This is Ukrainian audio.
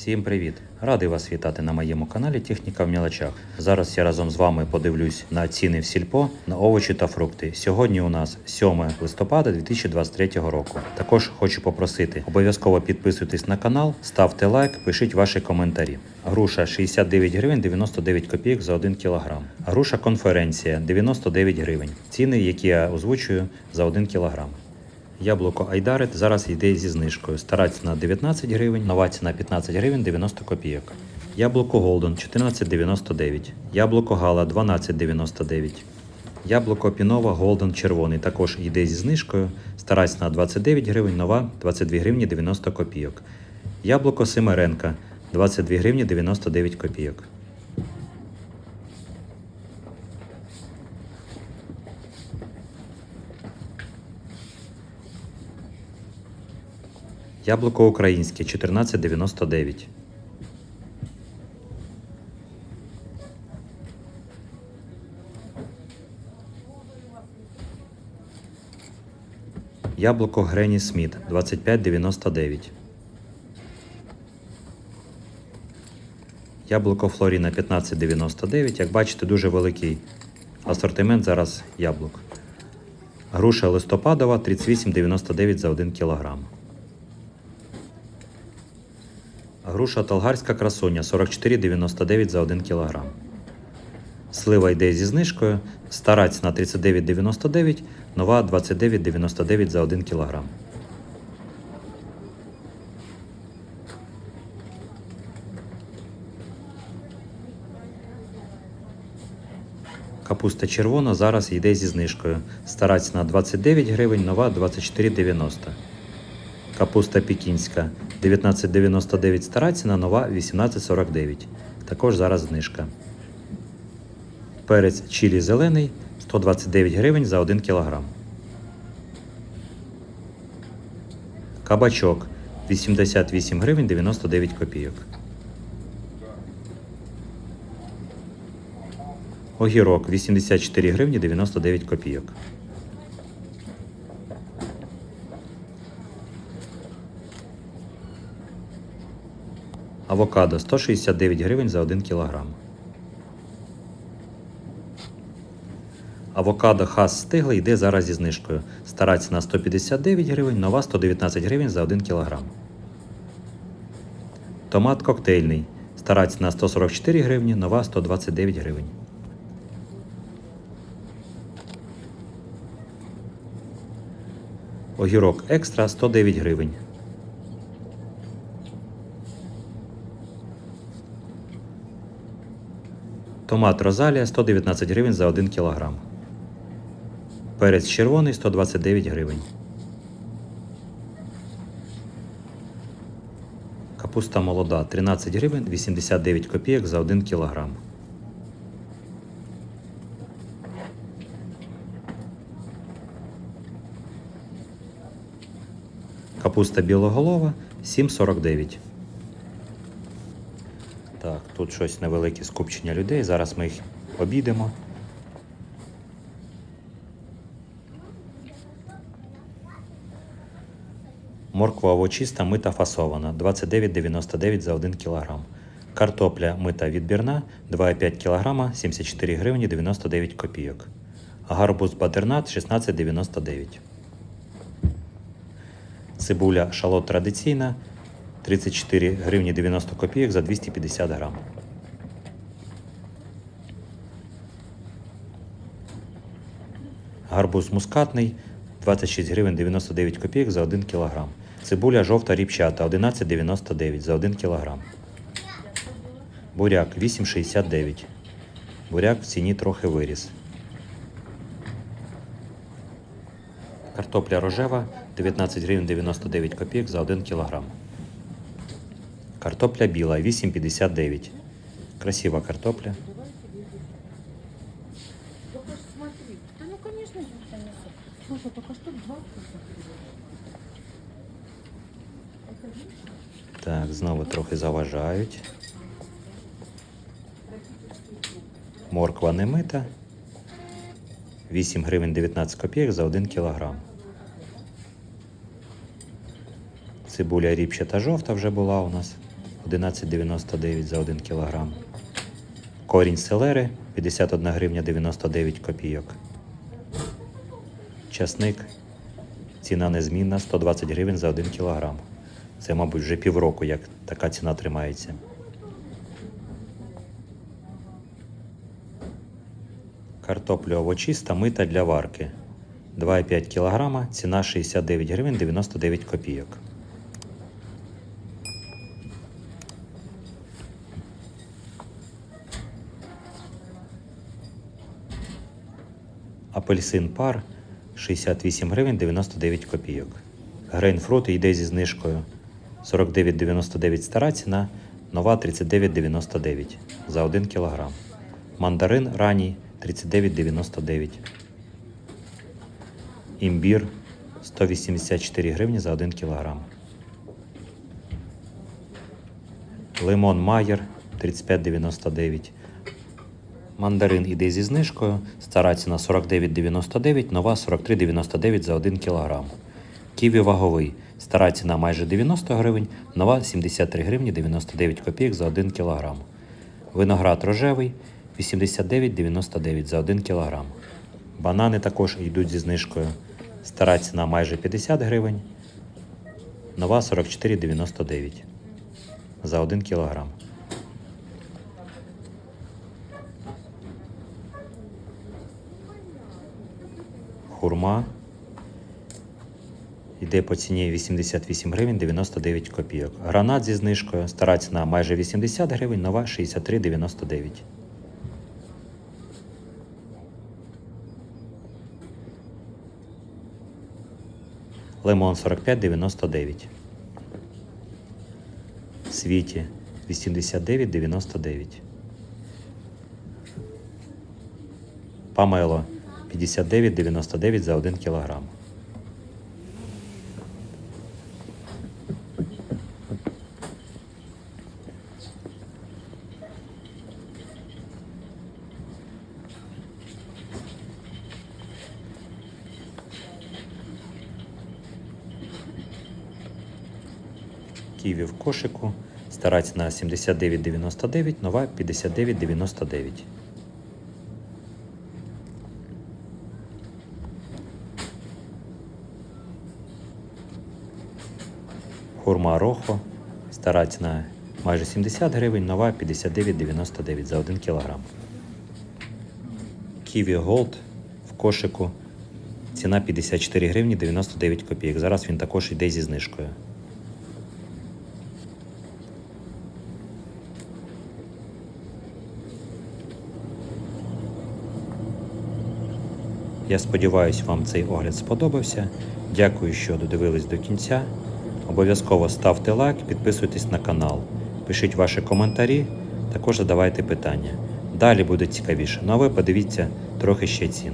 Всім привіт! Радий вас вітати на моєму каналі Техніка в мілочах. Зараз я разом з вами подивлюсь на ціни в сільпо на овочі та фрукти. Сьогодні у нас 7 листопада 2023 року. Також хочу попросити обов'язково підписуйтесь на канал, ставте лайк, пишіть ваші коментарі. Груша 69 гривень 99 копійок за 1 кілограм. Груша конференція 99 гривень. Ціни, які я озвучую за 1 кілограм. Яблуко Айдарит зараз йде зі знижкою. Стара ціна 19 гривень, нова ціна 15 гривень 90 копійок. Яблуко Голден 14,99. Яблуко Гала 12,99. Яблуко Пінова Голден червоний також йде зі знижкою. Стара ціна 29 гривень, нова 22 гривні 90 копійок. Яблуко Семеренка 22 гривні 99 копійок. Яблуко українське 14,99. Яблуко Грені Сміт 25,99. Яблуко Флоріна 15,99. Як бачите, дуже великий асортимент зараз яблук. Груша листопадова 38,99 за 1 кг. Груша Талгарська красуня 44,99 за 1 кг. Слива йде зі знижкою. Стара ціна 39,99, нова 29,99 за 1 кг. Капуста червона зараз йде зі знижкою. Стара ціна 29 гривень, нова 24,90. Капуста пекінська 19,99 стара ціна, нова 18,49. Також зараз знижка. Перець чилі зелений 129 гривень за 1 кг. Кабачок 88 гривень 99 копійок. Огірок 84 гривні 99 копійок. Авокадо 169 гривень за 1 кг. Авокадо хас стиглий йде зараз зі знижкою. Стара ціна 159 гривень, нова 119 гривень за 1 кг. Томат коктейльний. Стара ціна 144 гривні, нова 129 гривень. Огірок екстра 109 гривень. Томат Розалія 119 гривень за 1 кг. Перець червоний 129 гривень. Капуста молода 13 гривень 89 копійок за 1 кг. Капуста білоголова 7,49. Тут щось невелике скупчення людей. Зараз ми їх обійдемо. Морква овочиста мита фасована 29,99 за 1 кг. Картопля мита відбірна 2,5 кг 74 гривні 99 копійок. Гарбуз бадернат 16,99. Цибуля шалот традиційна 34 гривні 90 копійок за 250 грам. Гарбуз мускатний 26 гривень 99 копійок за 1 кг. Цибуля жовта ріпчата 11,99 за 1 кг. Буряк 8,69. Буряк в ціні трохи виріс. Картопля рожева 19 гривень 99 копійок за 1 кг. Картопля біла 8,59. Красива картопля. Ну, конечно, не несу. Слушай, только что 20 Так, знову трохи заважають. Морква не мита. 8 гривень 19 копійок за 1 кілограм. Цибуля ріпчата жовта вже була у нас. 11,99 за 1 кг. Корінь селери 51 гривня 99 копійок. Часник ціна незмінна 120 гривень за 1 кг. Це, мабуть, вже півроку, як така ціна тримається. Картопля овочиста мита для варки. 2,5 кг, ціна 69 гривень 99 копійок. Апельсин пар 68 гривень 99 копійок. Грейнфрут йде зі знижкою 49,99 стара ціна, нова 39,99 за 1 кг. Мандарин ранній 39,99. Імбір 184 гривні за 1 кг. Лимон Майер 35,99. Мандарин іде зі знижкою. Стара ціна 49,99, нова 43,99 за 1 кг. Ківі ваговий. Стара ціна майже 90 гривень, нова 73 гривні 99 копійок за 1 кг. Виноград рожевий 89,99 за 1 кг. Банани також йдуть зі знижкою. Стара ціна майже 50 гривень, нова 44,99 за 1 кг. Хурма йде по ціні 88 гривень 99 копійок. Гранат зі знижкою. Стара ціна майже 80 гривень, нова 63,99. Лимон 45,99. Світі 89,99. Памело 59,99 за 1 кілограм. Ківі в кошику. Стара ціна 79,99, нова 59,99. Хурма Рохо. Стара ціна майже 70 гривень, нова 59,99 за 1 кг. Ківі Голд в кошику. Ціна 54 гривні 99 копійок. Зараз він також йде зі знижкою. Я сподіваюся, вам цей огляд сподобався. Дякую, що додивились до кінця. Обов'язково ставте лайк, підписуйтесь на канал, пишіть ваші коментарі, також задавайте питання. Далі буде цікавіше. Ну а ви подивіться трохи ще цін.